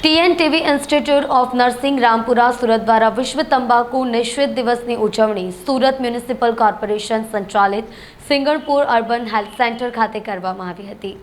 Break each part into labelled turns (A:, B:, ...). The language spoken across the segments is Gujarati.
A: TNTV institute of nursing Rampura, Surat દ્વારા વિશ્વ તંબાકુ નિષેધ દિવસની ઉજવણી સુરત મ્યુનિસિપલ કોર્પોરેશન સંચાલિત સિંગણપુર અર્બન હેલ્થ સેન્ટર ખાતે કરવામાં આવી હતી.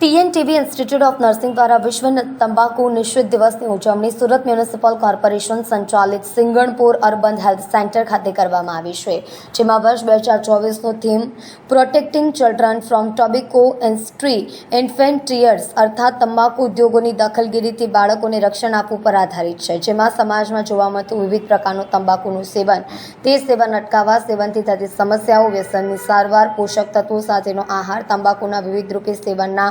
A: ટીએનટીવી ઇન્સ્ટિટ્યૂટ ઓફ નર્સિંગ દ્વારા વિશ્વ તંબાકુ નિષેધ દિવસની ઉજવણી સુરત મ્યુનિસિપલ કોર્પોરેશન સંચાલિત સિંગણપુર અર્બન હેલ્થ સેન્ટર ખાતે કરવામાં આવી છે. જેમાં વર્ષ બે હજાર ચોવીસનું theme protecting children from tobacco industry ઇન્ફેન્ટિયર્સ અર્થાત તંબાકુ ઉદ્યોગોની દખલગીરીથી બાળકોને રક્ષણ આપવું પર આધારિત છે. જેમાં સમાજમાં જોવા મળતું વિવિધ પ્રકારનું તંબાકુનું સેવન, તે સેવન અટકાવવા, સેવનથી થતી સમસ્યાઓ વ્યસનની સારવાર, પોષક તત્વો સાથેનો આહાર, તંબાકુના વિવિધ રૂપે સેવનના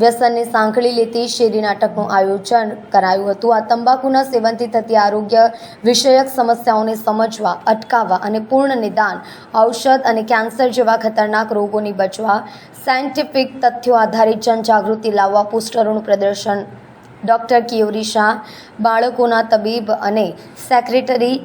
A: વ્યસનની સાંકળી લેતી શેરી નાટકનું આયોજન કરાયું હતું. આ તંબાકુના સેવનથી થતી આરોગ્ય વિષયક સમસ્યાઓને સમજવા, અટકાવવા અને પૂર્ણ નિદાન, ઔષધ અને કેન્સર જેવા ખતરનાક રોગોની બચવા, સાયન્ટિફિક તથ્યો આધારિત જનજાગૃતિ લાવવા પોસ્ટરોનું પ્રદર્શન. ડૉક્ટર કિયોરી શાહ, બાળકોના તબીબ અને સેક્રેટરી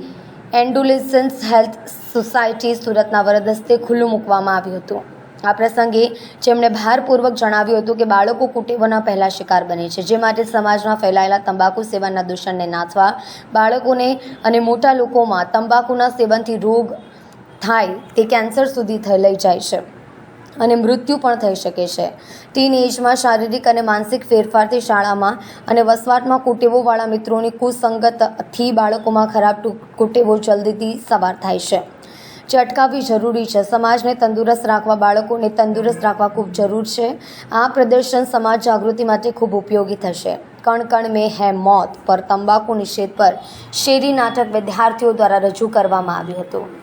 A: એન્ડુલેસન્સ હેલ્થ સોસાયટી સુરતના વરદસ્તે ખુલ્લું મૂકવામાં આવ્યું હતું. આ પ્રસંગે જેમણે ભારપૂર્વક જણાવ્યું હતું કે બાળકો કુટેવોના પહેલા શિકાર બને છે. જે માટે સમાજમાં ફેલાયેલા તંબાકુ સેવનના દૂષણને નાથવા, બાળકોને અને મોટા લોકોમાં તંબાકુના સેવનથી રોગ થાય તે કેન્સર સુધી થઈ લઈ જાય છે અને મૃત્યુ પણ થઈ શકે છે. ટીન એજમાં શારીરિક અને માનસિક ફેરફારથી શાળામાં અને વસવાટમાં કુટેવોવાળા મિત્રોની કુસંગતથી બાળકોમાં ખરાબ કુટેવો જલ્દીથી સવાર થાય છે. જે અટકાવવી જરૂરી છે. સમાજને તંદુરસ્ત રાખવા, બાળકોને તંદુરસ્ત રાખવા ખૂબ જરૂર છે. આ પ્રદર્શન સમાજ જાગૃતિ માટે ખૂબ ઉપયોગી થશે. કણ કણ મેં હે મોત પર તંબાકુ નિષેધ પર શેરી નાટક વિદ્યાર્થીઓ દ્વારા રજૂ કરવામાં આવ્યું હતું.